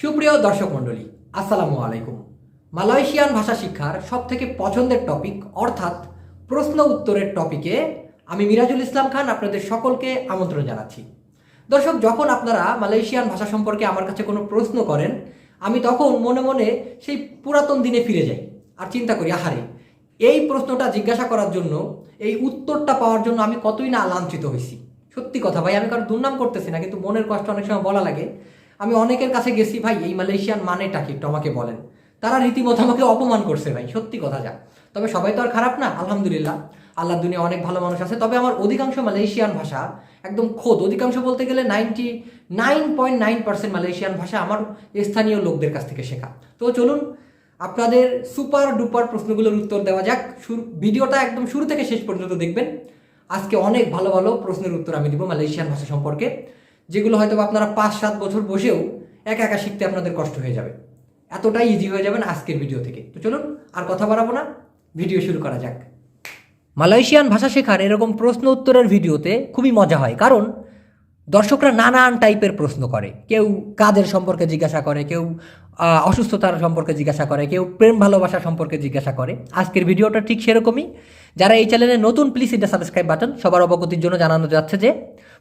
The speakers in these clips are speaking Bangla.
সুপ্রিয় দর্শক মণ্ডলী, আসসালামু আলাইকুম। মালয়েশিয়ান ভাষা শিক্ষার সব থেকে পছন্দের টপিক অর্থাৎ প্রশ্ন উত্তরের টপিকে আমি মিরাজুল ইসলাম খান আপনাদের সকলকে আমন্ত্রণ জানাচ্ছি। দর্শক, যখন আপনারা মালয়েশিয়ান ভাষা সম্পর্কে আমার কাছে কোনো প্রশ্ন করেন, আমি তখন মনে মনে সেই পুরাতন দিনে ফিরে যাই আর চিন্তা করি, আহারে, এই প্রশ্নটা জিজ্ঞাসা করার জন্য, এই উত্তরটা পাওয়ার জন্য আমি কতই না লাঞ্ছিত হয়েছি। সত্যি কথা ভাই, আমি কারও দুর্নাম করতেছি না, কিন্তু মনের কষ্ট অনেক সময় বলা লাগে। আমি অনেকের কাছে গেছি, ভাই, এই মালয়েশিয়ান মানেটা কি? একটু আমাকে বলেন। তারা রীতিমতো আমাকে অপমান করছে, ভাই, সত্যি কথা যা। তবে সবাই তো আর খারাপ না, আলহামদুলিল্লাহ। আল্লাহ দুনিয়া অনেক ভালো মানুষ আছে। তবে আমার অধিকাংশ মালয়েশিয়ান ভাষা একদম খোদ। অধিকাংশ বলতে গেলে ninety nine point nine percent Malaysian ভাষা আমার স্থানীয় লোকদের কাছ থেকে শেখা। তো চলুন, আপনাদের সুপার ডুপার প্রশ্নগুলোর উত্তর দেওয়া যাক। ভিডিওটা একদম শুরু থেকে শেষ পর্যন্ত দেখবেন। আজকে অনেক ভালো ভালো প্রশ্নের উত্তর আমি দিব মালয়েশিয়ান ভাষা সম্পর্কে। যেগুলো হয়তো আপনারা পাঁচ, সাত বছর বসেও একা একা শিখতে আপনাদের কষ্ট হয়ে যাবে। এতটাই ইজি হয়ে যাবেন আজকের ভিডিও থেকে। তো চলুন, আর কথা বাড়াবো না। ভিডিও শুরু করা যাক। মালয়েশিয়ান ভাষা শেখার এরকম প্রশ্ন উত্তরের ভিডিওতে খুবই মজা হয়। কারণ দর্শকরা নানান টাইপের প্রশ্ন করে। কেউ কাজের সম্পর্কে জিজ্ঞাসা করে, কেউ অসুস্থতার সম্পর্কে জিজ্ঞাসা করে, কেউ প্রেম ভালোবাসা সম্পর্কে জিজ্ঞাসা করে। আজকের ভিডিওটা ঠিক সেরকমই। যারা এই চ্যানেলে নতুন প্লিজ এটা সাবস্ক্রাইব বাটন সবার অবগতির জন্য জানানো যাচ্ছে যে,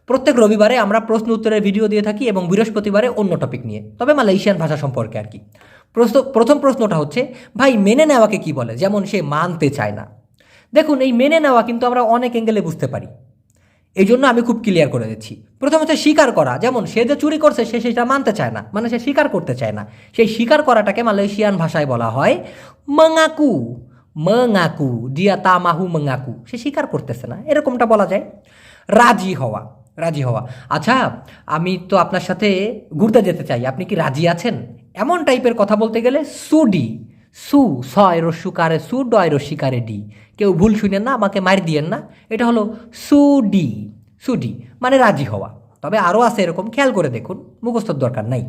প্রত্যেক রবিবারে আমরা প্রশ্ন উত্তরের ভিডিও দিয়ে থাকি এবং বৃহস্পতিবারে অন্য টপিক নিয়ে। তবে মালয়েশিয়ান ভাষা সম্পর্কে আর কি। প্রশ্ন, প্রথম প্রশ্নটা হচ্ছে, ভাই, মেনে নেওয়াকে কি বলে? যেমন সে মানতে চায় না। দেখুন, এই মেনে নেওয়া কিন্তু আমরা অনেক অ্যাঙ্গেলে বুঝতে পারি। এই জন্য আমি খুব ক্লিয়ার করে দিচ্ছি। প্রথম হচ্ছে স্বীকার করা। যেমন, সে যে চুরি করছে, সে সেটা মানতে চায় না। মানে সে স্বীকার করতে চায় না। সেই স্বীকার করাটাকে মালয়েশিয়ান ভাষায় বলা হয় মঙাকু। মঙাকু দিয়া তামাহু মঙাকু। সে স্বীকার করতেছে না। এরকমটা বলা যায়। রাজি হওয়া। রাজি হওয়া। আচ্ছা আমি তো আপনার সাথে ঘুরতে যেতে চাই। আপনি কি রাজি আছেন? এমন টাইপের কথা বলতে গেলে সুডি সু ছয় রস্যু কারে সু ডয় রস্যি কারে ডি। কেউ ভুল শুনেন না, আমাকে মার দিয়েন না। এটা হলো সুডি সুডি মানে রাজি হওয়া। তবে আরও আছে এরকম, খেয়াল করে দেখুন, মুখস্থর দরকার নাই।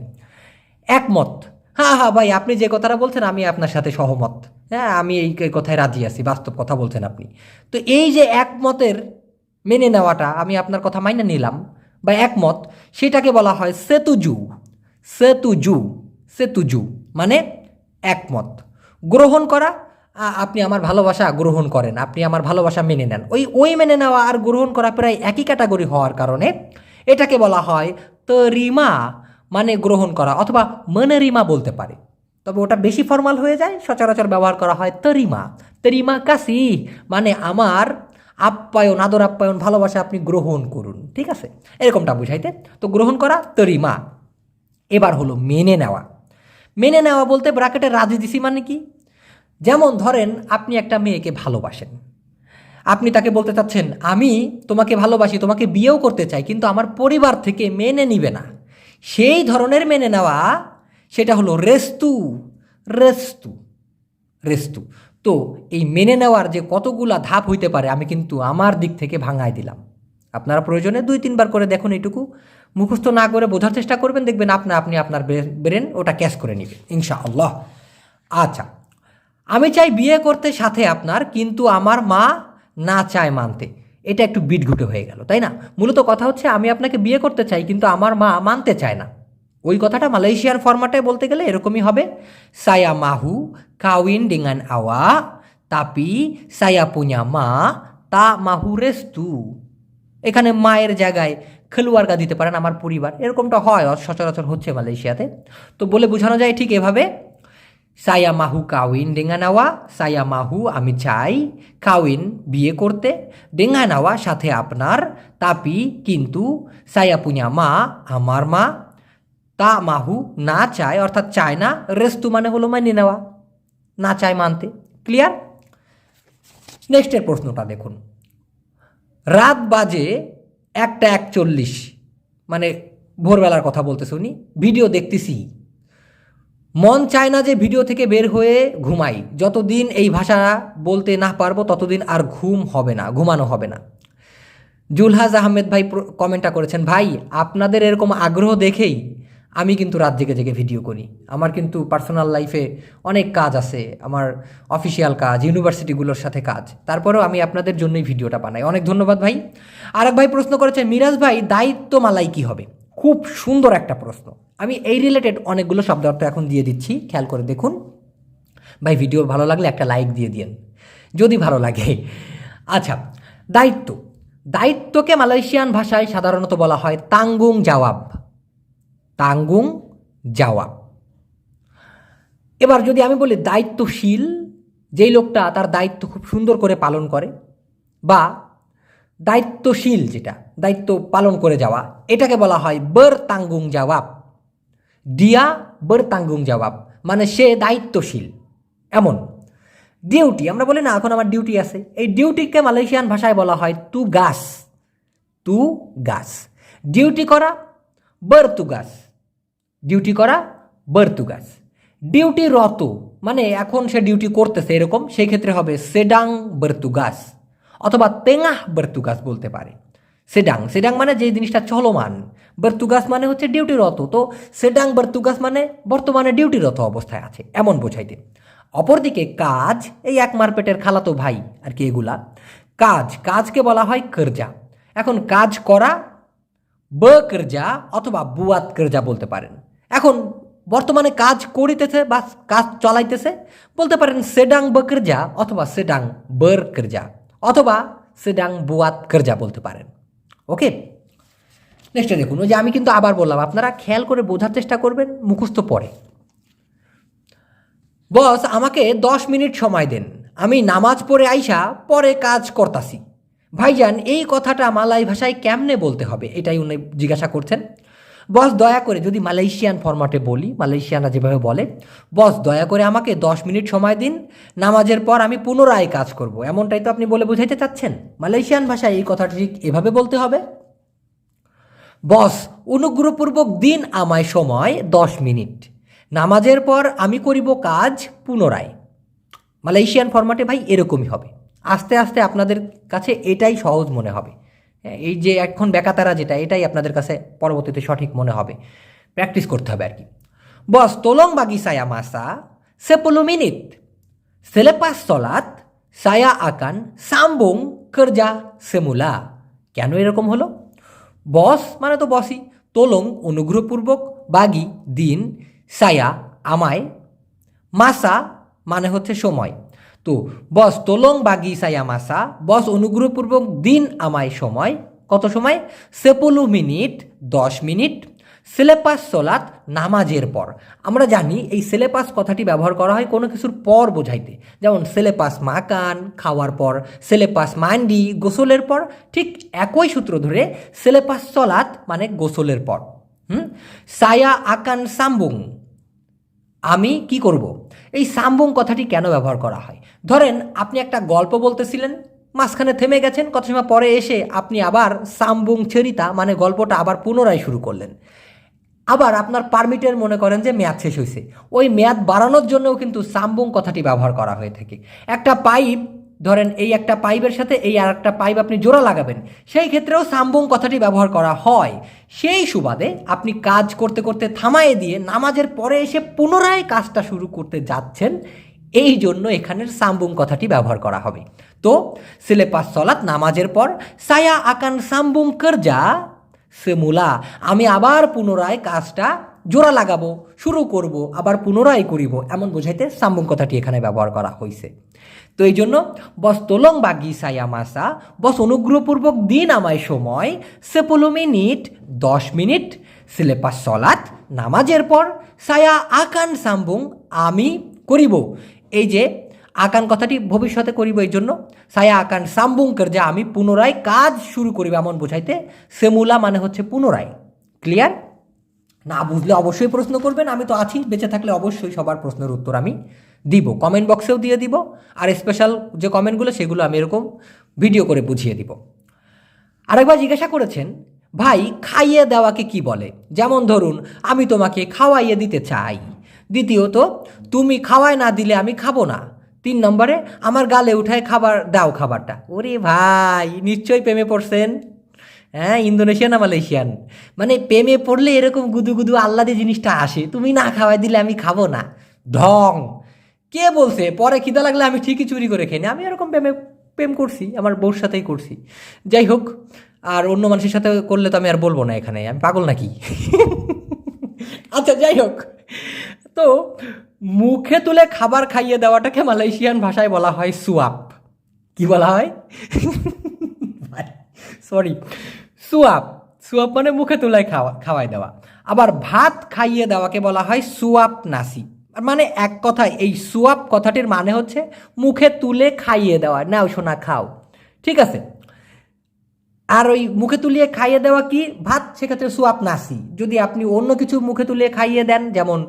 একমত। হ্যাঁ হ্যাঁ ভাই, আপনি যে কথাটা বলছেন, আমি আপনার সাথে সহমত। হ্যাঁ আমি এই কথায় রাজি আছি, বাস্তব কথা বলছেন আপনি। তো এই যে একমতের মেনে নেওয়াটা, আমি আপনার কথা মাইনে নিলাম, বা একমত, সেটাকে বলা হয় সেতুজু। সেতুজু সেতুজু মানে একমত। গ্রহণ করা আপনি আমার ভালোবাসা গ্রহণ করেন, আপনি আমার ভালোবাসা মেনে নেন। ওই ওই মেনে নেওয়া আর গ্রহণ করা প্রায় একই ক্যাটাগরি হওয়ার কারণে এটাকে বলা হয় তরিমা মানে গ্রহণ করা, অথবা মনেরিমা বলতে পারে। তবে ওটা বেশি ফর্মাল হয়ে যায়, সচরাচর ব্যবহার করা হয় তরিমা। তরিমা কাসি মানে আমার আপ্যায়ন, আদর আপ্যায়ন, ভালোবাসা আপনি গ্রহণ করুন, ঠিক আছে? এরকমটা বুঝাইতে। তো গ্রহণ করা তরিমা। এবার হলো মেনে নেওয়া। মেনে নেওয়া বলতে ব্রাকেটে রাজি দিছি মানে কি? যেমন ধরেন আপনি একটা মেয়েকে ভালোবাসেন। আপনি তাকে বলতে চাচ্ছেন, আমি তোমাকে ভালোবাসি, তোমাকে বিয়েও করতে চাই, কিন্তু আমার পরিবার থেকে মেনে নিবে না। সেই ধরনের মেনে নেওয়া সেটা হলো রেস্তু রেস্তু রেস্তু। তো এই মেনে নেওয়ার যে কতগুলা ধাপ হইতে পারে, আমি কিন্তু আমার দিক থেকে ভাঙাই দিলাম। আপনারা প্রয়োজনে দুই, তিনবার করে দেখুন এইটুকু। মুখস্থ না করে বোঝার চেষ্টা করবেন, দেখবেন আপনা, আপনি আপনার ব্রেন ওটা ক্যাশ করে নেবে, ইনশাআল্লাহ। আচ্ছা আমি চাই বিয়ে করতে সাথে আপনার, কিন্তু আমার মা না চায় মানতে। এটা একটু বিটঘুটে হয়ে গেল, তাই না? মূলত কথা হচ্ছে আমি আপনাকে বিয়ে করতে চাই, কিন্তু আমার মা মানতে চায় না। ওই কথাটা মালয়েশিয়ার ফরম্যাটে বলতে গেলে এরকমই হবে। সায়া মাহু কাউইন dengan আওয়া, তাপি সায়া পুnya মা, তা মাহু রেস্তু। এখানে মায়ের জায়গায় খেলোয়াড়গা দিতে পারেন আমার পরিবার। এরকমটা হয়, সচরাচর হচ্ছে মালয়েশিয়াতে। তো বলে বোঝানো যায় ঠিক এভাবে। সায়া মাহু কাউইন ডেঙ্গা নেওয়া সায়া মাহু আমি চাই কাউইন বিয়ে করতে ডেঙ্গা নেওয়া সাথে আপনার তাপি কিন্তু সায়া পুnya মা আমার মা তা মাহু না চায় অর্থাৎ চায় না রেস্তু মানে হলো মানিয়ে নেওয়া না চায় মানতে ক্লিয়ার নেক্সটের প্রশ্নটা দেখুন। রাত বাজে একটা একচল্লিশ। মানে ভোরবেলার কথা বলতেছে উনি। ভিডিও দেখতেছি। মন চায় না যে ভিডিও থেকে বের হয়ে ঘুমাই। যতদিন এই ভাষা বলতে না পারব, ততদিন আর ঘুম হবে না, ঘুমানো হবে না। জুলহাজ আহমেদ ভাই কমেন্টটা করেছেন, ভাই, আপনাদের এরকম আগ্রহ দেখেই আমি কিন্তু রাত জেগে জেগে ভিডিও করি। আমার কিন্তু পার্সোনাল লাইফে অনেক কাজ আছে, আমার অফিসিয়াল কাজ, ইউনিভার্সিটিগুলোর সাথে কাজ। তারপরেও আমি আপনাদের জন্যই ভিডিওটা বানাই। অনেক ধন্যবাদ ভাই। আরেক ভাই প্রশ্ন করেছেন, মিরাজ ভাই দায়িত্ব মালাই কি হবে? খুব সুন্দর একটা প্রশ্ন। আমি এই রিলেটেড অনেকগুলো শব্দ অর্থ এখন দিয়ে দিচ্ছি, খেয়াল করে দেখুন। ভাই ভিডিও ভালো লাগলে একটা লাইক দিয়ে দিন যদি ভালো লাগে। আচ্ছা দায়িত্ব। দায়িত্বকে মালয়েশিয়ান ভাষায় সাধারণত বলা হয় তাঙ্গুং জবাব তাঙ্গুং জবাব এবার যদি আমি বলি দায়িত্বশীল, যেই লোকটা তার দায়িত্ব খুব সুন্দর করে পালন করে বা দায়িত্বশীল যেটা, দায়িত্ব পালন করে যাওয়া, এটাকে বলা হয় ber তাঙ্গুং জবাব। দিয়া ber তাঙ্গুং জবাব মানে সে দায়িত্বশীল। এমন। ডিউটি, আমরা বলি না, এখন আমার ডিউটি আছে। এই ডিউটিকে মালয়েশিয়ান ভাষায় বলা হয় তু গাছ। তু গাছ। ডিউটি করা ber তুগাস ডিউটি করা ber তুগাস ডিউটি রত মানে এখন সে ডিউটি করতেছে এরকম, সেই ক্ষেত্রে হবে সেডাং bertugas অথবা তেঙাহ bertugas বলতে পারে। সেডাং সেডাং মানে যে জিনিসটা চলমান। বর্তুগাস মানে হচ্ছে ডিউটিরত তো সেডাং বর্তুগাস মানে বর্তমানে ডিউটিরত অবস্থায় আছে, এমন বোঝাইতে। অপরদিকে কাজ, এই এক মারপেটের খালাতো ভাই, আর কি এগুলা? কাজ, কাজকে বলা হয় কর্জা। এখন কাজ করা, ব কর্জা অথবা বুয়াত কর্জা বলতে পারেন। এখন বর্তমানে কাজ করিতেছে বা কাজ চলাইতেছে, বলতে পারেন সেডাং ব কর্জা অথবা সেডাং বর কর্জা। অথবা সেডাং বুয়াত কর্জা বলতে পারেন। ওকে? নেক্সটে দেখুন, ওই যে আমি কিন্তু আবার বললাম, আপনারা খেয়াল করে বোঝার চেষ্টা করবেন, মুখস্থ পড়ে। বস, আমাকে দশ মিনিট সময় দেন। আমি নামাজ পড়ে আইসা পরে কাজ করতাছি। ভাইজান, এই কথাটা মালাই ভাষায় কেমনে বলতে হবে? এটাই উনি জিজ্ঞাসা করছেন। বস, দয়া করে যদি মালয়েশিয়ান ফরম্যাটে বলি, মালয়েশিয়ানরা যেভাবে বলে, বস, দয়া করে আমাকে দশ মিনিট সময় দিন, নামাজের পর আমি পুনরায় কাজ করব। এমনটাই তো আপনি বলে বোঝাইতে চাচ্ছেন? মালয়েশিয়ান ভাষায় এই কথাটা ঠিক এভাবে বলতে হবে? বস, অনুগ্রহপূর্বক দিন আমায় সময় দশ মিনিট। নামাজের পর আমি করিব কাজ পুনরায়। মালয়েশিয়ান ফরম্যাটে ভাই এরকমই হবে। আস্তে আস্তে আপনাদের কাছে এটাই সহজ মনে হবে। এই যে এখন বেকাতারা যেটা, এটাই আপনাদের কাছে পরবর্তীতে সঠিক মনে হবে। প্র্যাকটিস করতে হবে আর কি। বস, তোলং বাগি সায়া মাসা সেপলো মিনিট সেলেপাস সলাত, সায়া আকান, সাম্বং কর্জা সেমুলা কেন এরকম হলো? বস মানে তো বসই। তোলং অনুগ্রহপূর্বক বাগি, দিন, সায়া, আমায়। মাসা মানে হচ্ছে সময়। তো বস তোলং বাগি সায়া মাসা। বস অনুগ্রহপূর্বক দিন আমায় সময়। কত সময়? সেপোলো মিনিট, দশ মিনিট। সিলেপাস সোলাত নামাজের পর। আমরা জানি এই সিলেপাস কথাটি ব্যবহার করা হয় কোনো কিছুর পর বোঝাইতে। যেমন সিলেপাস মাকান, খাওয়ার পর। সিলেপাস মান্ডি, গোসলের পর। ঠিক একই সূত্র ধরে সিলেপাস সলাত মানে গোসলের পর। হুম? সায়া আকান সাম্বুং। আমি কি করব? এই সাম্বুং কথাটি কেন ব্যবহার করা হয়? ধরেন আপনি একটা গল্প বলতেছিলেন, মাঝখানে থেমে গেছেন, কত সময় পরে এসে আপনি আবার সাম্বুং ছেরিতা মানে গল্পটা আবার পুনরায় শুরু করলেন। আবার আপনার পারমিটের মনে করেন যে মেয়াদ শেষ হয়েছে। ওই মেয়াদ বাড়ানোর জন্যও কিন্তু সাম্বুং কথাটি ব্যবহার করা হয়ে থাকে। একটা পাইপ, ধরেন এই একটা পাইপের সাথে এই আর একটা পাইপ আপনি জোড়া লাগাবেন, সেই ক্ষেত্রেও সাম্বুং কথাটি ব্যবহার করা হয়। সেই সুবাদে আপনি কাজ করতে করতে থামায়ে দিয়ে নামাজের পরে এসে পুনরায় কাজটা শুরু করতে যাচ্ছেন এই জন্য এখানের সাম্বুং কথাটি ব্যবহার করা হবে। তো সিলেপাস সলাৎ নামাজের পর, সায়া আকান সাম্বুং করজা সেমুলা আমি আবার পুনরায় কাজটা জোড়া লাগাবো, শুরু করব, আবার পুনরায় করিব, এমন বোঝাইতে সাম্বুং কথাটি এখানে ব্যবহার করা হয়েছে তো এই জন্য, বস তোলং বাগি সায়া মাসা, বস অনুগ্রহপূর্বক দিন আমায় সময় সেপোলো মিনিট, দশ মিনিট সিলেপাস সলাৎ নামাজের পর, সায়া আকান সাম্বুং আমি করিব। এই যে আকান কথাটি ভবিষ্যতে করিব এই জন্য, সায়া আকান সাম্বুঙ্কের, যে আমি পুনরায় কাজ শুরু করিব এমন বোঝাইতে, সেমুলা মানে হচ্ছে পুনরায়। ক্লিয়ার না বুঝলে অবশ্যই প্রশ্ন করবেন, আমি তো আছি, বেঁচে থাকলে অবশ্যই সবার প্রশ্নের উত্তর আমি দিব। কমেন্ট বক্সেও দিয়ে দিব, আর স্পেশাল যে কমেন্টগুলো সেগুলো আমি এরকম ভিডিও করে বুঝিয়ে দিব। আরেকবার জিজ্ঞাসা করেছেন, ভাই, খাইয়ে দেওয়াকে কি বলে? যেমন ধরুন, আমি তোমাকে খাওয়াইয়ে দিতে চাই। দ্বিতীয়ত, তুমি খাওয়ায় না দিলে আমি খাব না। তিন নম্বরে, আমার গালে উঠায় খাবার, দাও খাবারটা। ওরে ভাই, নিশ্চয়ই প্রেমে পড়ছেন? হ্যাঁ ইন্দোনেশিয়া না মালয়েশিয়ান? মানে প্রেমে পড়লে এরকম গুদু গুদু আল্লাদি জিনিসটা আসে, তুমি না খাওয়াই দিলে আমি খাব না। ঢং! কে বলছে? পরে খিদা লাগলে আমি ঠিকই চুরি করে খেয়ে আমি এরকম প্রেমে, প্রেম করছি, আমার বউর সাথেই করছি। যাই হোক, আর অন্য মানুষের সাথে করলে তো আমি আর বলব না এখানে। আমি পাগল নাকি? আচ্ছা যাই হোক। তো মুখে তুলে খাবার খাইয়ে দেওয়াটাকে মালয়েশিয়ান ভাষায় বলা হয় সুয়াপ। কি বলা হয়? সরি সুয়াপ। সুয়াপ মানে মুখে তুলে খাওয়া খাওয়াই দেওয়া। আবার ভাত খাইয়ে দেওয়াকে বলা হয় সুয়াপ নাসি মানে এক কথায়, এই সুয়াপ কথাটির মানে হচ্ছে মুখে তুলে খাইয়ে দেওয়া। নাও সোনা, খাও। ঠিক আছে? আর ওই মুখে তুলিয়ে খাইয়ে দেওয়া কি? ভাত, সেক্ষেত্রে সুয়াপ নাসি যদি আপনি অন্য কিছু মুখে তুলিয়ে খাইয়ে দেন, যেমন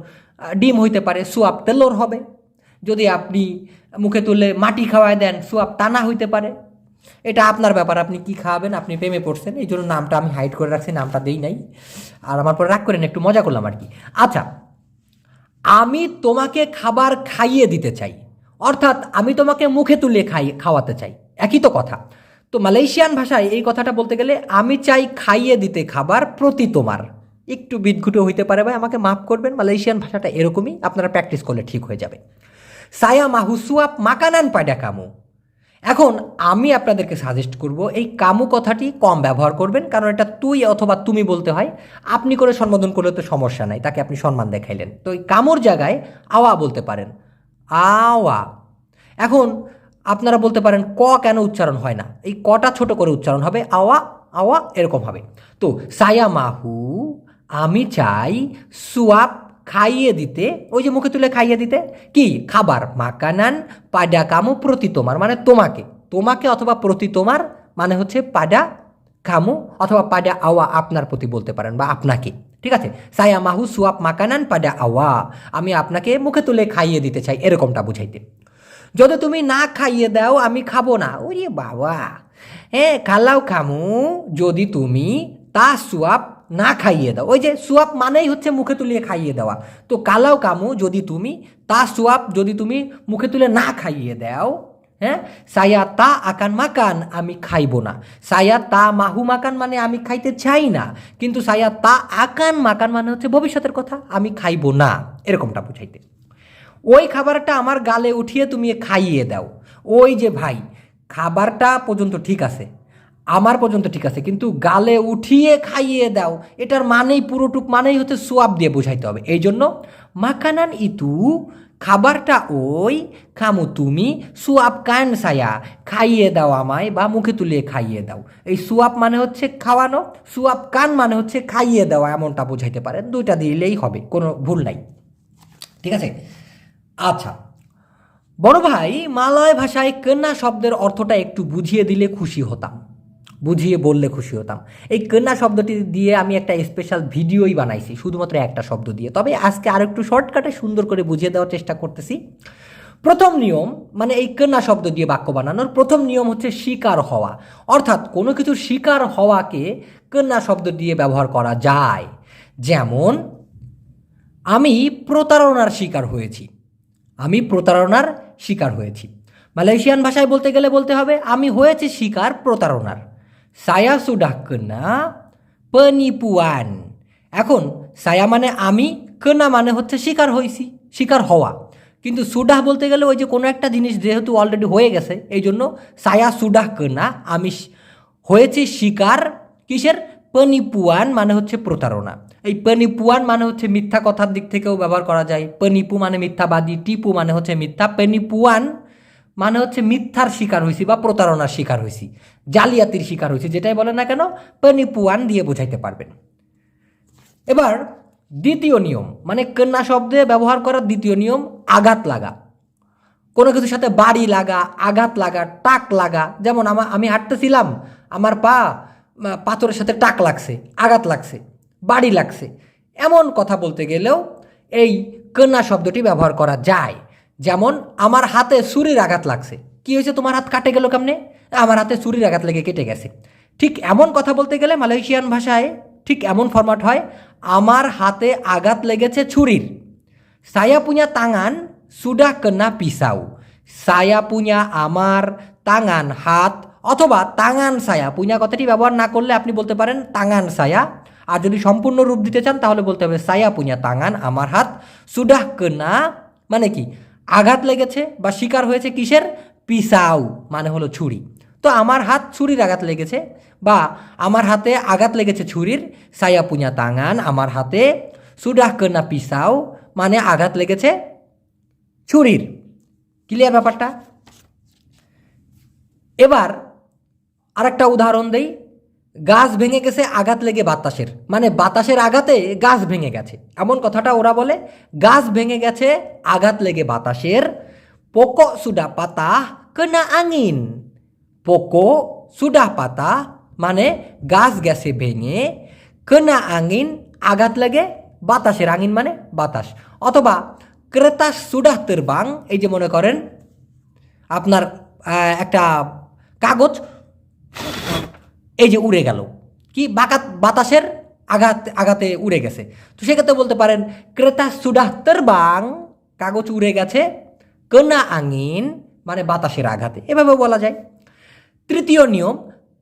ডিম হইতে পারে সুয়াপ তেলোর হবে। যদি আপনি মুখে তুলে মাটি খাওয়ায় দেন সুয়াপ টানা হইতে পারে। এটা আপনার ব্যাপার, আপনি কি খাওয়াবেন? আপনি প্রেমে পড়ছেন, এই জন্য নামটা আমি হাইড করে রাখছি, নামটা দেই নাই। আর আমার পরে রাগ করেন, একটু মজা করলাম আর কি। আচ্ছা আমি তোমাকে খাবার খাইয়ে দিতে চাই, অর্থাৎ আমি তোমাকে মুখে তুলে খাই, খাওয়াতে চাই। একই তো কথা। তো মালয়েশিয়ান ভাষায় এই কথাটা বলতে গেলে, আমি চাই খাইয়ে দিতে খাবার প্রতি তোমার। একটু বিদঘুটে হইতে পারে ভাই, আমাকে মাফ করবেন, মালয়েশিয়ান ভাষাটা এরকমই, আপনারা প্র্যাকটিস করলে ঠিক হয়ে যাবে। সায়া মাহুসুয়াপ মাকানান পাডা কামু। এখন আমি আপনাদেরকে সাজেস্ট করব, এই কামু কথাটি কম ব্যবহার করবেন, কারণ এটা তুই অথবা তুমি বলতে হয়, আপনি করে সম্বোধন করলে তো সমস্যা নাই, তাকে আপনি সম্মান দেখাইলেন। তো এই কামুর জায়গায় আওয়া বলতে পারেন। আওয়া। এখন আপনারা বলতে পারেন ক কেন উচ্চারণ হয় না, এই কটা ছোট করে উচ্চারণ হবে, আওয়া আওয়া এরকম হবে। তো সায়া মাহু আমি চাই সুয়াপ খাইয়ে দিতে। ওই যে মুখে তুলে খাইয়ে দিতে। কি? খাবার। মাকানান পাডা কামু প্রতি তোমার মানে তোমাকে। তোমাকে অথবা প্রতি তোমার মানে হচ্ছে পাডা কামু অথবা পাডা আওয়া আপনার প্রতি বলতে পারেন বা আপনাকে। ঠিক আছে? সায়া মাহু সুয়াপ মাকানান পাডা আওয়া। আমি আপনাকে মুখে তুলে খাইয়ে দিতে চাই এরকমটা বুঝাইতে। যদি তুমি না খাইয়ে দাও, আমি খাব না। ওরে বাবা। হ্যাঁ খালাও খামু। যদি তুমি তা সুয়াপ না খাইয়ে দাও। ওই যে সুয়াপ মানেই হচ্ছে মুখে তুলিয়ে খাইয়ে দেওয়া। তো কালাও কামু, যদি তুমি, তা সুয়াপ যদি তুমি মুখে তুলে না খাইয়ে দাও হ্যাঁ? সায়া তা আকান মাকান, আমি খাইবো না। সায়া তা মাহু মাকান মানে আমি খাইতে চাই না। কিন্তু সায়া তা আকান মাকান মানে হচ্ছে ভবিষ্যতের কথা, আমি খাইবো না। এরকমটা বুঝাইতে। ওই খাবারটা আমার গালে উঠিয়ে তুমি খাইয়ে দাও। ওই যে ভাই, খাবারটা পর্যন্ত ঠিক আছে। আমার পর্যন্ত ঠিক আছে, কিন্তু গালে উঠিয়ে খাইয়ে দাও, এটার মানেই পুরোটুক মানেই হচ্ছে সোয়াব দিয়ে বোঝাইতে হবে। এই জন্য মাখানান ইতু, খাবারটা ওই, খামু তুমি, সুয়াব কান সায়া খাইয়ে দাও আমায় বা মুখে তুলে খাইয়ে দাও। এই সুয়াব মানে হচ্ছে খাওয়ানো, সুয়াব কান মানে হচ্ছে খাইয়ে দেওয়া এমনটা বোঝাইতে পারেন, দুইটা দিলেই হবে, কোনো ভুল নাই। ঠিক আছে? আচ্ছা বড় ভাই মালয় ভাষায় কন্যা শব্দের অর্থটা একটু বুঝিয়ে দিলে খুশি হতাম। বুঝিয়ে বললে খুশি হতাম। এই কন্যা শব্দটি দিয়ে আমি একটা স্পেশাল ভিডিওই বানাইছি, শুধুমাত্র একটা শব্দ দিয়ে। তবে আজকে আর একটু শর্টকাটে সুন্দর করে বুঝিয়ে দেওয়ার চেষ্টা করতেছি। প্রথম নিয়ম মানে এই কন্যা শব্দ দিয়ে বাক্য বানানোর প্রথম নিয়ম হচ্ছে শিকার হওয়া। অর্থাৎ কোনো কিছু শিকার হওয়াকে কন্যা শব্দ দিয়ে ব্যবহার করা যায়। যেমন, আমি প্রতারণার শিকার হয়েছি। আমি প্রতারণার শিকার হয়েছি। মালয়েশিয়ান ভাষায় বলতে গেলে বলতে হবে, আমি হয়েছি শিকার প্রতারণার। সায়া সুডাহ কেনা পনিপুয়ান এখন সায়া মানে আমি কেনা মানে হচ্ছে শিকার হয়েছি, শিকার হওয়া। কিন্তু সুডাহ বলতে গেলে ওই যে কোনো একটা জিনিস যেহেতু অলরেডি হয়ে গেছে, এই জন্য সায়া সুডাহ কেনা আমি হয়েছি শিকার। কিসের? পনিপুয়ান মানে হচ্ছে প্রতারণা। এই পনিপুয়ান মানে হচ্ছে মিথ্যা কথার দিক থেকেও ব্যবহার করা যায়। পনিপু মানে মিথ্যাবাদী টিপু মানে হচ্ছে মিথ্যা। পেনিপুয়ান মানে হচ্ছে মিথ্যার শিকার হয়েছি বা প্রতারণার শিকার হয়েছি জালিয়াতির শিকার হয়েছি যেটাই বলে না কেন পনিপুয়ান দিয়ে বোঝাইতে পারবেন। এবার, দ্বিতীয় নিয়ম মানে কন্যা শব্দে ব্যবহার করার দ্বিতীয় নিয়ম, আঘাত লাগা। কোনো কিছুর সাথে বাড়ি লাগা, আঘাত লাগা, টাক লাগা, যেমন আমার আমি হাঁটতেছিলাম, আমার পা পাথরের সাথে টাক লাগছে, আঘাত লাগছে, বাড়ি লাগছে। এমন কথা বলতে গেলেও এই কন্যা শব্দটি ব্যবহার করা যায়। যেমন আমার হাতে ছুরির আঘাত লাগছে। কি হয়েছে? তোমার হাত কাটে গেল কেমনে? আমার হাতে ছুরির আঘাত লেগে কেটে গেছে। ঠিক এমন কথা বলতে গেলে মালয়েশিয়ান ভাষায় ঠিক এমন ফরম্যাট হয়, আমার হাতে আঘাত লেগেছে ছুরির। Saya punya tangan sudah kena pisau. Saya punya আমার তাঙান হাত অথবা tangan সায়া। পুnya কথাটি ব্যবহার না করলে আপনি বলতে পারেন তাঙান সায়া। আর যদি সম্পূর্ণ রূপ দিতে চান তাহলে বলতে হবে saya punya tangan আমার হাত sudah kena মানে কি? আঘাত লেগেছে বা শিকার হয়েছে কিসের? পিসাউ মানে হলো ছুরি। তো আমার হাত ছুরির আঘাত লেগেছে বা আমার হাতে আঘাত লেগেছে ছুরির, সায়া পুña tangan আমার হাতে সুডাহ কন্যা পিসাও মানে আঘাত লেগেছে ছুরির। ক্লিয়ার ব্যাপারটা? এবার আরেকটা উদাহরণ দেই। গাছ ভেঙে গেছে, আঘাত লেগে বাতাসের। মানে বাতাসের আঘাতে গাছ ভেঙে গেছে। এমন কথাটা ওরা বলে, গাছ ভেঙে গেছে, আঘাত লেগে বাতাসের। পোকো সুডা পাতা কেনা আঙিন। পোকো সুডা পাতা মানে গাছ গেছে ভেঙে, কেনা আঙিন, আঘাত লেগে বাতাসের আঙিন মানে বাতাস। অথবা ক্রেতা সুডা তেরবাং, এই যে মনে করেন, আপনার একটা কাগজ এই যে উড়ে গেল। কি বাকাত বাতাসের আঘাত, আঘাতে উড়ে গেছে। তো সেক্ষেত্রে বলতে পারেন, ক্রেতা সুডাহ বাং, কাগজ উড়ে গেছে কন্যা আঙিন মানে বাতাসের আঘাতে। এভাবে বলা যায়। তৃতীয় নিয়ম,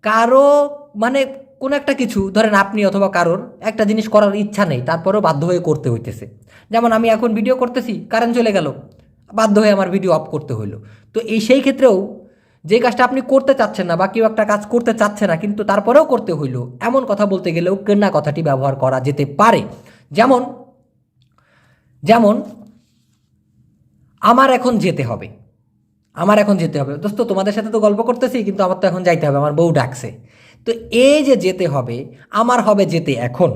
কারও মানে কোনো একটা কিছু, ধরেন আপনি অথবা কারোর, একটা জিনিস করার ইচ্ছা নেই, তারপরেও বাধ্য হয়ে করতে হইতেছে। যেমন আমি এখন ভিডিও করতেছি কারেন্ট চলে গেল, বাধ্য হয়ে আমার ভিডিও অফ করতে হইল। তো এই সেই ক্ষেত্রেও যে কাজটা আপনি করতে চাচ্ছেন না বা কেউ একটা কাজ করতে চাচ্ছে না, কিন্তু তারপরেও করতে হইল। এমন কথা বলতে গেলেও কেন্না কথাটি ব্যবহার করা যেতে পারে। যেমন যেমন, আমার এখন যেতে হবে। আমার এখন যেতে হবে। দোস্ত, তোমাদের সাথে তো গল্প করতেছি, কিন্তু আমার তো এখন যাইতে হবে, আমার বউ ডাকছে। তো এই যে যেতে হবে, আমার হবে যেতে এখন।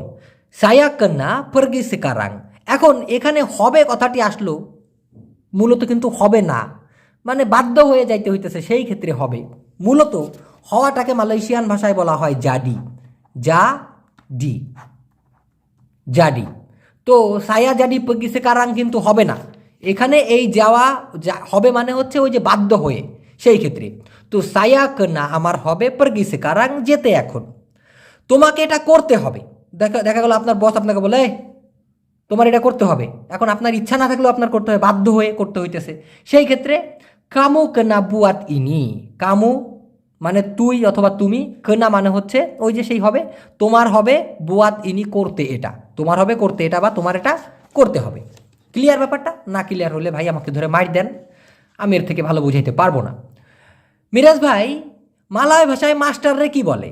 সায়া কন্যা ফর্গি সিকারাং এখন এখানে হবে কথাটি আসলো, মূলত কিন্তু হবে না। মানে বাধ্য হয়ে যাইতে হইতেছে, সেই ক্ষেত্রে হবে। মূলত হওয়াটাকে মালয়েশিয়ান ভাষায় বলা হয় জাডি। যা ডি জাডি। তো সায়া জাডি পগিসে কারাং কিন্তু হবে না। এখানে এই যাওয়া হবে মানে হচ্ছে ওই যে বাধ্য হয়ে, সেই ক্ষেত্রে। তো সায়া না আমার হবে পরগিসে কারাং যেতে এখন। তোমাকে এটা করতে হবে। দেখা দেখা গেল আপনার বস আপনাকে বলে তোমার এটা করতে হবে। এখন আপনার ইচ্ছা না থাকলেও আপনার করতে হবে, বাধ্য হয়ে করতে হইতেছে। সেই ক্ষেত্রে কামু কেনা বুয়াত ইনি কামু মানে তুই অথবা তুমি কেনা মানে হচ্ছে ওই যে সেই হবে, তোমার হবে বুয়াত ইনি করতে এটা, তোমার হবে করতে এটা বা তোমার এটা করতে হবে। ক্লিয়ার ব্যাপারটা? না ক্লিয়ার হলে ভাই আমাকে ধরে মার দেন, আমি এর থেকে ভালো বুঝাইতে পারব না। মিরাজ ভাই, মালয় ভাষায় মাস্টাররে কি বলে?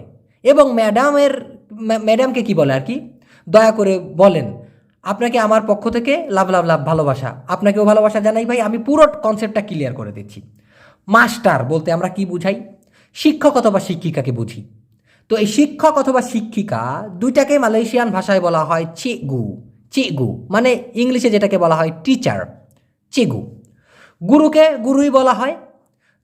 এবং ম্যাডামের ম্যাডামকে কি বলে আর কি? দয়া করে বলেন আপনাকে আমার পক্ষ থেকে লাভ লাভ লাভ, ভালোবাসা। আপনাকেও ভালোবাসা জানাই ভাই, আমি পুরো কনসেপ্টটা ক্লিয়ার করে দিচ্ছি। মাস্টার বলতে আমরা কি বুঝাই? শিক্ষক অথবা শিক্ষিকাকে বুঝি। তো এই শিক্ষক অথবা শিক্ষিকা দুইটাকে মালয়েশিয়ান ভাষায় বলা হয় চেগু। চেগু মানে ইংলিশে যেটাকে বলা হয় টিচার চেগু। গুরুকে গুরুই বলা হয়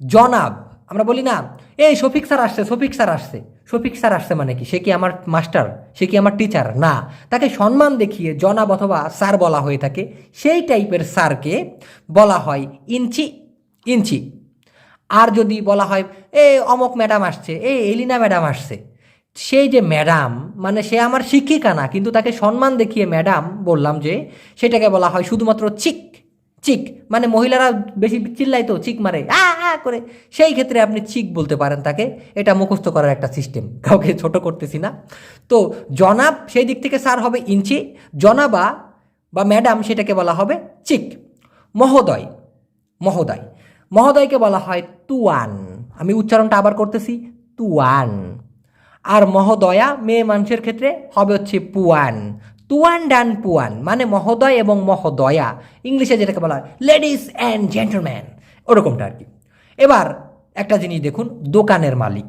জনাব। আমরা বলি না, এই শফিক স্যার আসছে, শফিক স্যার আসছে। শফিক স্যার আসছে মানে কি? সে কি আমার মাস্টার? সে কি আমার টিচার না। তাকে সম্মান দেখিয়ে জনাব অথবা স্যার বলা হয়ে থাকে। সেই টাইপের স্যারকে বলা হয় ইঞ্চি ইঞ্চি। আর যদি বলা হয়, এ, অমক ম্যাডাম আসছে। এ, এলিনা ম্যাডাম আসছে। সেই যে ম্যাডাম মানে সে আমার শিক্ষিকা না, কিন্তু তাকে সম্মান দেখিয়ে ম্যাডাম বললাম যে, সেটাকে বলা হয় শুধুমাত্র চিক। চিক মানে মহিলারা বেশি চিল্লাই তো, চিক মারে, আ আ, করে। সেই ক্ষেত্রে আপনি চিক বলতে পারেন তাকে। এটা মুখস্থ করার একটা সিস্টেম কাউকে ছোট করতেছি না। তো জনাব সেই দিক থেকে স্যার হবে ইঞ্চি, জনাবা বা ম্যাডাম সেটাকে বলা হবে চিক। মহোদয় মহোদয়। মহোদয়কে বলা হয় তুয়ান। আমি উচ্চারণটা আবার করতেছি, তুয়ান। আর মহোদয়া মেয়ে মানুষের ক্ষেত্রে হবে হচ্ছে পুয়ান। তুয়ান ডান পুয়ান মানে মহোদয় এবং মহোদয়া, ইংলিশে যেটাকে বলা হয় লেডিস অ্যান্ড জেন্টলম্যান ওরকমটা আর কি। এবার একটা জিনিস দেখুন, দোকানের মালিক।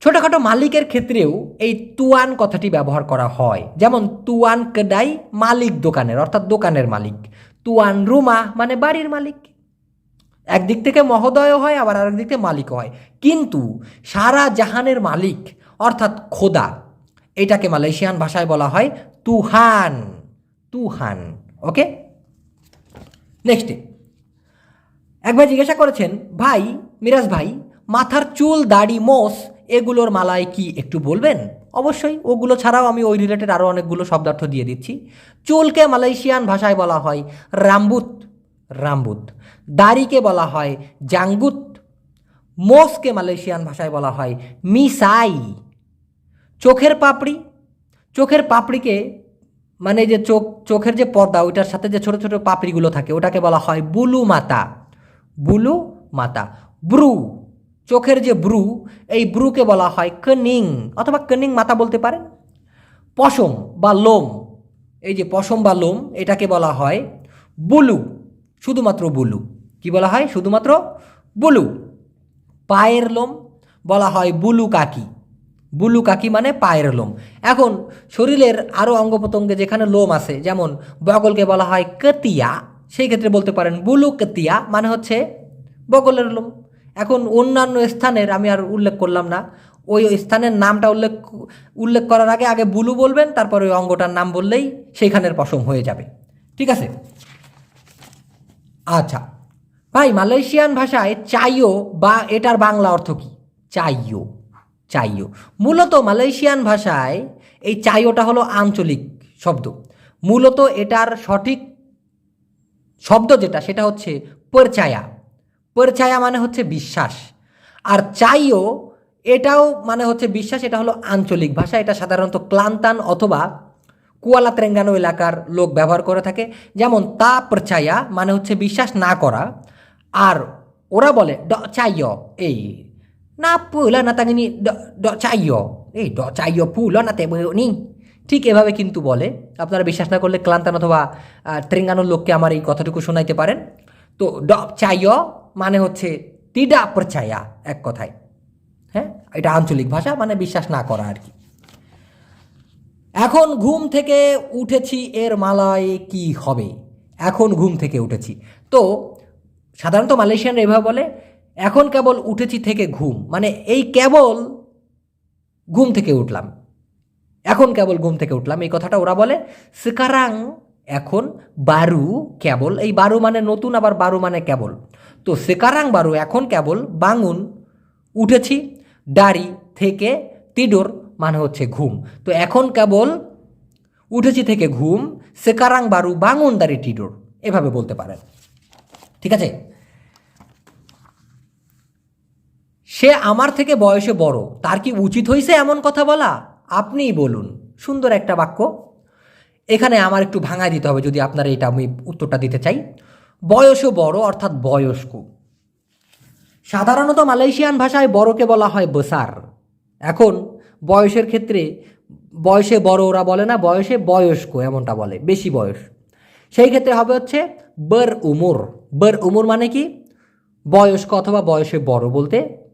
ছোটোখাটো মালিকের ক্ষেত্রেও এই তুয়ান কথাটি ব্যবহার করা হয়। যেমন, তুয়ান কেডাই মালিক দোকানের, অর্থাৎ দোকানের মালিক। তুয়ান রুমা মানে বাড়ির মালিক। একদিক থেকে মহোদয় হয়, আবার আরেক দিক থেকে মালিক হয়। কিন্তু সারা জাহানের মালিক, অর্থাৎ খোদা, এটাকে মালয়েশিয়ান ভাষায় বলা হয় তুহান তুহান ওকে নেক্সটে এক ভাই জিজ্ঞাসা করেছেন, ভাই, মিরাজ ভাই, মাথার চুল, দাড়ি, মোষ, এগুলোর মালায় কি একটু বলবেন? অবশ্যই, ওগুলো ছাড়াও আমি ওই রিলেটেড আরও অনেকগুলো শব্দার্থ দিয়ে দিচ্ছি। চুলকে মালয়েশিয়ান ভাষায় বলা হয় রামবুত রামবুত। দাড়িকে বলা হয় জাঙ্গুত। মোষকে মালয়েশিয়ান ভাষায় বলা হয় মিসাই। চোখের পাপড়ি চোখের পাপড়িকে মানে যে চোখ, চোখের যে পর্দা, ওইটার সাথে যে ছোট ছোট পাপড়িগুলো থাকে, ওটাকে বলা হয় বুলু মাতা। বুলু মাতা। ব্রু, চোখের যে ব্রু, এই ব্রুকে বলা হয় কনিং, অথবা কনিং মাথা বলতে পারেন। পশম বা লোম, এই যে পশম বা লোম, এটাকে বলা হয় বুলু, শুধুমাত্র বুলু। কি বলা হয়? শুধুমাত্র বুলু। পায়ের লোম বলা হয় বুলু কাকি। বুলু কাকি মানে পায়ের লোম। এখন শরীরের আরও অঙ্গ প্রত্যঙ্গে যেখানে লোম আছে, যেমন বগলকে বলা হয় কতিয়া, সেই ক্ষেত্রে বলতে পারেন বুলু কতিয়া মানে হচ্ছে বগলের লোম। এখন অন্যান্য স্থানের আমি আর উল্লেখ করলাম না, ওই স্থানের নামটা উল্লেখ উল্লেখ করার আগে আগে বুলু বলবেন, তারপর ওই অঙ্গটার নাম বললেই সেইখানের পশম হয়ে যাবে। ঠিক আছে? আচ্ছা ভাই মালয়েশিয়ান ভাষায় চাইও বা এটার বাংলা অর্থ কি? চাইও। চাইও। মূলত মালয়েশিয়ান ভাষায় এই চাইওটা হলো আঞ্চলিক শব্দ। মূলত এটার সঠিক শব্দ যেটা, সেটা হচ্ছে পরচায়া। পরচায়া মানে হচ্ছে বিশ্বাস। আর চাইও, এটাও মানে হচ্ছে বিশ্বাস, এটা হলো আঞ্চলিক ভাষা। এটা সাধারণত ক্লান্তান অথবা কুয়ালা ত্রেঙ্গানো এলাকার লোক ব্যবহার করে থাকে। যেমন তা প্রচায়া মানে হচ্ছে বিশ্বাস না করা। আর ওরা বলে ড চাইয় এই। না পুলা না তাঙ্গিনি ড চাইয় এই ড চাইয় পুল না তে নি ঠিক এভাবে কিন্তু বলে আপনারা বিশ্বাস না করলে ক্লান্তান অথবা ট্রেঙ্গানোর লোককে আমার এই কথাটুকু শোনাইতে পারেন তো ড চাইয় মানে হচ্ছে তিডা প্রচায়া এক কথায় হ্যাঁ এটা আঞ্চলিক ভাষা মানে বিশ্বাস না করা আর কি এখন ঘুম থেকে উঠেছি এর মালায় কি হবে এখন ঘুম থেকে উঠেছি তো সাধারণত মালয়েশিয়ানরা এভাবে বলে এখন কেবল উঠেছি থেকে ঘুম। মানে এই কেবল ঘুম থেকে উঠলাম। এখন কেবল ঘুম থেকে উঠলাম, এই কথাটা ওরা বলে। সিকারাং এখন বারু কেবল, এই বারু মানে নতুন, আবার বারু মানে কেবল। তো সেকারাং বারু, এখন কেবল বাঙুন, উঠেছি, দাড়ি থেকে তিডোর মানে হচ্ছে ঘুম। তো এখন কেবল উঠেছি থেকে ঘুম সেকারাং বারু, বাঙুন, দাড়ি টিডোর এভাবে বলতে পারেন। ঠিক আছে? সে আমার থেকে বয়সে বড়, তার কি উচিত হয়েছে এমন কথা বলা? আপনিই বলুন। সুন্দর একটা বাক্য। এখানে আমার একটু ভাঙায় দিতে হবে যদি আপনারা এটা আমি উত্তরটা দিতে চাই। বয়সও বড়, অর্থাৎ বয়স্ক। সাধারণত মালয়েশিয়ান ভাষায় বড়কে বলা হয় বসার। এখন বয়সের ক্ষেত্রে বয়সে বড় ওরা বলে না, বয়সে বয়স্ক এমনটা বলে, বেশি বয়স। সেই ক্ষেত্রে হবে হচ্ছে বর উমর। বর উমর মানে কি? বয়স্ক অথবা বয়সে বড় বলতে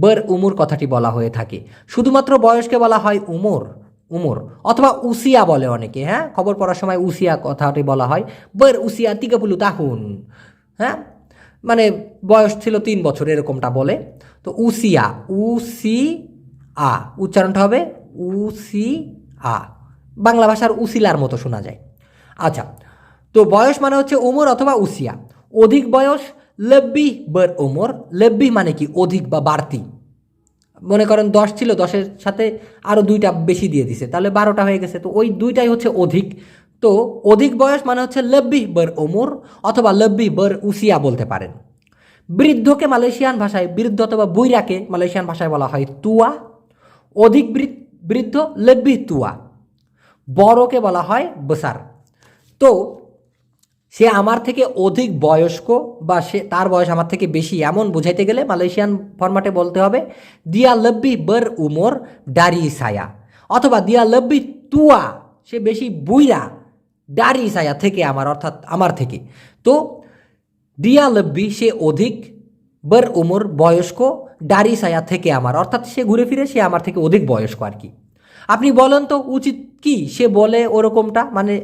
বর উমর কথাটি বলা হয়ে থাকে। শুধুমাত্র বয়সকে বলা হয় উমর উমর, অথবা উসিয়া বলে অনেকে হ্যাঁ? খবর পড়ার সময় উসিয়া কথাটি বলা হয়। বর উসিয়া তিকাপুলু তাহুন হ্যাঁ? মানে বয়স ছিল তিন বছর, এরকমটা বলে। তো উসিয়া উসি আ উচ্চারণটা হবে উসি আ বাংলা ভাষার উসিলার মতো শোনা যায়। আচ্ছা তো বয়স মানে হচ্ছে উমর অথবা উসিয়া। অধিক বয়স লেব্বি বর ওমর লেব্বি মানে কি অধিক বা বাড়তি। মনে করেন দশ ছিল, দশের সাথে আরও দুইটা বেশি দিয়ে দিছে, তাহলে বারোটা হয়ে গেছে, তো ওই দুইটাই হচ্ছে অধিক। তো অধিক বয়স মানে হচ্ছে লব্বি বর ওমর অথবা লব্বি বর উসিয়া বলতে পারেন। বৃদ্ধকে মালয়েশিয়ান ভাষায় বৃদ্ধ অথবা বুইরাকে মালয়েশিয়ান ভাষায় বলা হয় তুয়া। অধিক বৃদ্ধ লব্বি তুয়া। বড়কে বলা হয় বসার। তো সে আমার থেকে অধিক বয়স্ক বা সে তার বয়স আমার থেকে বেশি এমন বোঝাইতে গেলে মালয়েশিয়ান ফরম্যাটে বলতে হবে, দিয়া লব্বি বর উমর ডারি সায়া অথবা, দিয়া লব্বি তুয়া সে বেশি বুইরা ডারি সায়া থেকে আমার, অর্থাৎ আমার থেকে। তো, দিয়া লব্বি সে অধিক বর উমর বয়স্ক ডারি সায়া থেকে আমার অর্থাৎ সে ঘুরে ফিরে সে আমার থেকে অধিক বয়স্ক আর কি। আপনি বলেন তো উচিত কি? সে বলে ওরকমটা? মানে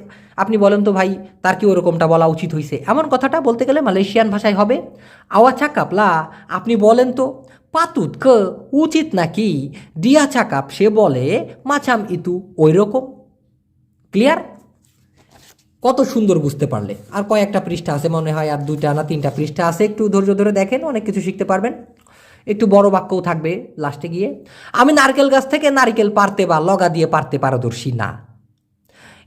আপনি বলেন তো ভাই, তার কি ওরকমটা বলা উচিত হয়েছে এমন কথাটা বলতে গেলে মালয়েশিয়ান ভাষায় হবে। আওয়া কাপলা আপনি বলেন তো, পাতুত ক, উচিত নাকি? ডিয়া চাকাপ সে বলে, মাছাম ইতু ওই রকম ক্লিয়ার কত সুন্দর বুঝতে পারলে। আর কয়েকটা পৃষ্ঠা আছে মনে হয়, আর দুইটা না তিনটা পৃষ্ঠা আছে। একটু ধৈর্য ধরে দেখেন, অনেক কিছু শিখতে পারবেন। একটু বড় বাক্যও থাকবে লাস্টে গিয়ে। আমি নারকেল গাছ থেকে নারকেল পারতে বা লগা দিয়ে পারতে পারদর্শী না।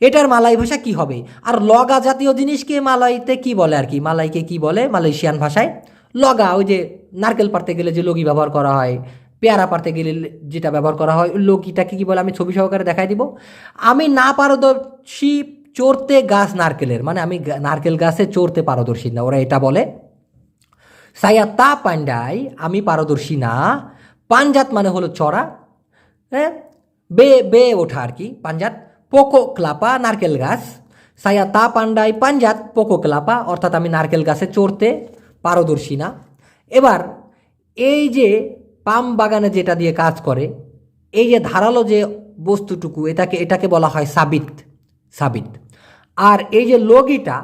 এটার মালাই ভাষা কি হবে? আর লগা জাতীয় জিনিসকে মালাইতে কি বলে আর কি? মালাইকে কি বলে? মালয়েশিয়ান ভাষায়? লগা, ওই যে নারকেল পারতে গেলে যে লগি ব্যবহার করা হয়, পেয়ারা পারতে গেলে যেটা ব্যবহার করা হয় লগিটাকে কি বলে? আমি ছবি সহকারে দেখাই দিব। আমি না পারদর্শী চড়তে গাছ নারকেলের মানে আমি নারকেল গাছে চড়তে পারদর্শী না, ওরা এটা বলে। সায়া তা পান্ডাই আমি পারদর্শী না পাঞ্জাত মানে হলো চড়া হ্যাঁ বে বে ওঠা আর কি পাঞ্জাত পোকো ক্লাপা নারকেল গাছ সায়া তা পান্ডাই পাঞ্জাত পোকো ক্লাপা অর্থাৎ আমি নারকেল গাছে চড়তে পারদর্শী না এবার এই যে পাম বাগানে যেটা দিয়ে কাজ করে এই যে ধারালো যে বস্তুটুকু এটাকে এটাকে বলা হয় সাবিত সাবিত আর এই যে লগিটা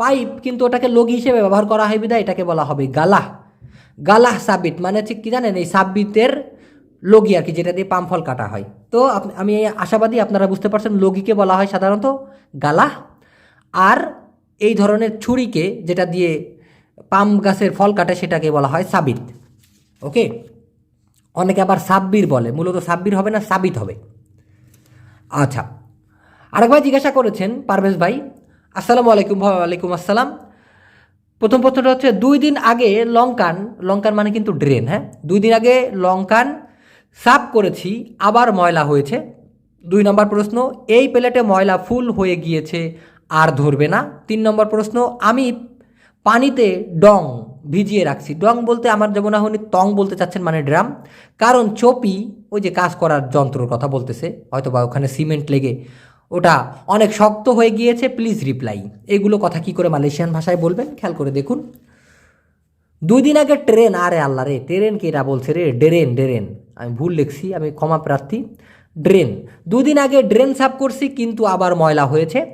পাইপ কিন্তু ওটাকে লগি হিসেবে ব্যবহার করা হয় বিদায় এটাকে বলা হবে গালাহ। গালাহ সাবিত মানে হচ্ছে কি জানেন? এই সাবিতের লগি আর কি, যেটা দিয়ে পাম ফল কাটা হয়। তো আমি আশাবাদী আপনারা বুঝতে পারছেন লগিকে বলা হয় সাধারণত গালাহ। আর এই ধরনের ছুরিকে যেটা দিয়ে পাম গাছের ফল কাটে সেটাকে বলা হয় সাবিত ওকে? অনেকে আবার সাব্বির বলে, মূলত সাব্বির হবে না সাবিত হবে। আচ্ছা আরেক ভাই জিজ্ঞাসা করেছেন পারভেজ ভাই আসসালামু আলাইকুম ওয়ালাইকুম আসসালাম। প্রথম প্রশ্নটা হচ্ছে, দুই দিন আগে লঙ্কান লঙ্কান মানে কিন্তু ড্রেন হ্যাঁ? দুই দিন আগে লঙ্কান সাফ করেছি, আবার ময়লা হয়েছে। দুই নম্বর প্রশ্ন, এই প্লেটে ময়লা ফুল হয়ে গিয়েছে, আর ধরবে না। তিন নম্বর প্রশ্ন, আমি পানিতে ডং ভিজিয়ে রাখছি। ডং বলতে আমার যেমন এখন তং বলতে চাচ্ছেন মানে ড্রাম। কারণ চপি ওই যে কাজ করার যন্ত্রর কথা বলতেছে হয়তো বা ওখানে সিমেন্ট লেগে ওটা অনেক শক্ত হয়ে গিয়েছে প্লিজ রিপ্লাই এগুলো কথা কি করে মালয়েশিয়ান ভাষায় বলবেন? খেয়াল করে দেখুন। দুই দিন আগে ট্রেন, আরে আল্লাহ রে, ট্রেন কেটা বলছে রে? Drain drain. আমি ভুল লিখছি, আমি ক্ষমা প্রার্থী। ড্রেন। দুদিন আগে ড্রেন সাফ করছি, কিন্তু আবার ময়লা হয়েছে।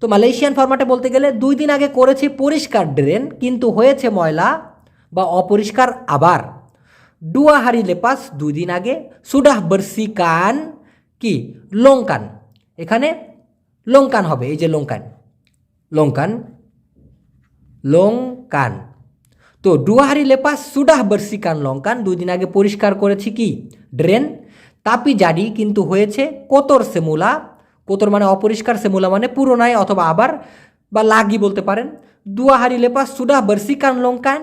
তো মালয়েশিয়ান ফরম্যাটে বলতে গেলে, দুই দিন আগে করেছি পরিষ্কার ড্রেন, কিন্তু হয়েছে ময়লা বা অপরিষ্কার আবার। ডুয়াহারি লেপাস দুই দিন আগে সুডাহ বর্ষিকান কি? লঙ্কান। এখানে লঙ্কান হবে, এই যে লঙ্কান। লঙ্কান লঙ্কান। তো ডুয়াহারি লেপাস সুডাহ বর্ষিকান লঙ্কান, দুই দিন আগে পরিষ্কার করেছি কি? ড্রেন। তাপি জাডি কিন্তু হয়েছে কোতর সেমুলা। কোতর মানে অপরিষ্কার সেমুলা মানে পুরোনায় অথবা আবার, বা লাগি বলতে পারেন। দুয়াহারি লেপাস সুডাহ বর্ষিকান লঙ্কান।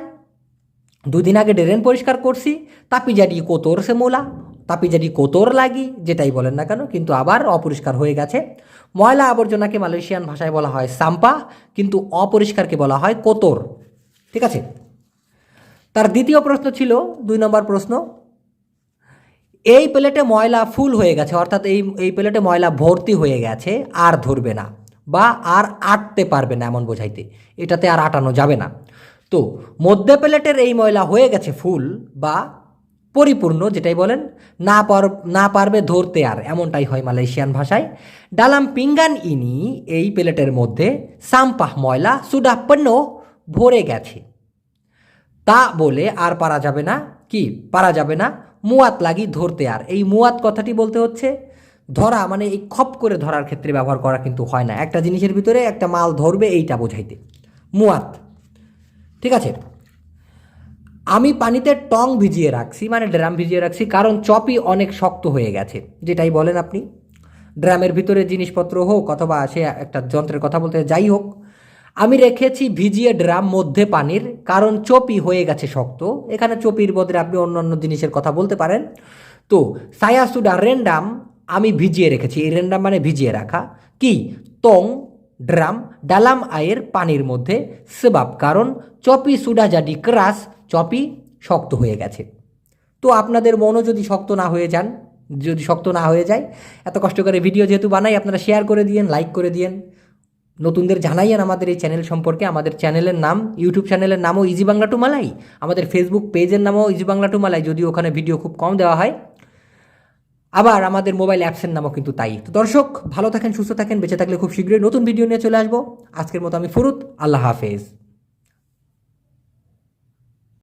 দুদিন আগে ড্রেন পরিষ্কার করছি, তাপি জাডি কোতর সেমুলা। তাপি জাডি কোতর লাগি, যেটাই বলেন না কেন, কিন্তু আবার অপরিষ্কার হয়ে গেছে। ময়লা আবর্জনাকে মালয়েশিয়ান ভাষায় বলা হয় সাম্পা, কিন্তু অপরিষ্কারকে বলা হয় কোতর। ঠিক আছে? তার দ্বিতীয় প্রশ্ন ছিল, দুই নম্বর প্রশ্ন, এই প্লেটে ময়লা ফুল হয়ে গেছে, অর্থাৎ এই এই প্লেটে ময়লা ভর্তি হয়ে গেছে, আর ধরবে না, বা আর আটতে পারবে না এমন বোঝাইতে। এটাতে আর আটানো যাবে না। তো মধ্যে প্লেটের এই ময়লা হয়ে গেছে ফুল, বা পরিপূর্ণ, যেটাই বলেন, না পার, না পারবে ধরতে আর, এমনটাই হয় মালয়েশিয়ান ভাষায়। ডালাম পিঙ্গান ইনি এই প্লেটের মধ্যে সাম্পাহ ময়লা সুডাপ্পন্ন ভরে গেছে। তা বলে আর পারা যাবে না, কি পারা যাবে না, মুয়াত লাগি ধরতে আর। এই মুয়াত কথাটি বলতে হচ্ছে, ধরা মানে এই খপ করে ধরার ক্ষেত্রে ব্যবহার করা কিন্তু হয় না। একটা জিনিসের ভিতরে একটা মাল ধরবে এইটা বোঝাইতে। মুয়াত। ঠিক আছে? আমি পানিতে টং ভিজিয়ে রাখছি মানে ড্রাম ভিজিয়ে রাখছি, কারণ চপই অনেক শক্ত হয়ে গেছে। যেটাই বলেন আপনি। ড্রামের ভিতরে জিনিসপত্র হোক অথবা সে একটা যন্ত্রের কথা বলতে যাই হোক, আমি রেখেছি ভিজিয়ে ড্রাম মধ্যে পানির, কারণ চপি হয়ে গেছে শক্ত। এখানে চপির বদলে আপনি অন্য অন্য জিনিসের কথা বলতে পারেন। তো, সায়াসুডা রেন্ডাম আমি ভিজিয়ে রেখেছি। এই রেন্ডাম মানে ভিজিয়ে রাখা। কি? তং ড্রাম, ডালাম আয়ের পানির মধ্যে সেবাব। কারণ চপি সুডা জাডি ক্রাস চপি শক্ত হয়ে গেছে। তো আপনাদের মনও যদি শক্ত না হয়ে যান, যদি শক্ত না হয়ে যায়, এত কষ্ট করে ভিডিও যেহেতু বানাই, আপনারা শেয়ার করে দিয়েন লাইক করে দিয়েন। নতুনদের জানাইয়েন আমাদের এই চ্যানেল সম্পর্কে। আমাদের চ্যানেলের নাম ইউটিউব চ্যানেলের নামও ইজি বাংলা টু মালাই আমাদের ফেসবুক পেজের নামও ইজি বাংলা টু মালাই যদিও ওখানে ভিডিও খুব কম দেওয়া হয়। আবার আমাদের মোবাইল অ্যাপসের নামও কিন্তু তাই। তো দর্শক, ভালো থাকেন, সুস্থ থাকেন, বেঁচে থাকলে খুব শীঘ্রই নতুন ভিডিও নিয়ে চলে আসব। আজকের মতো আমি ফুরুত, আল্লাহ হাফেজ।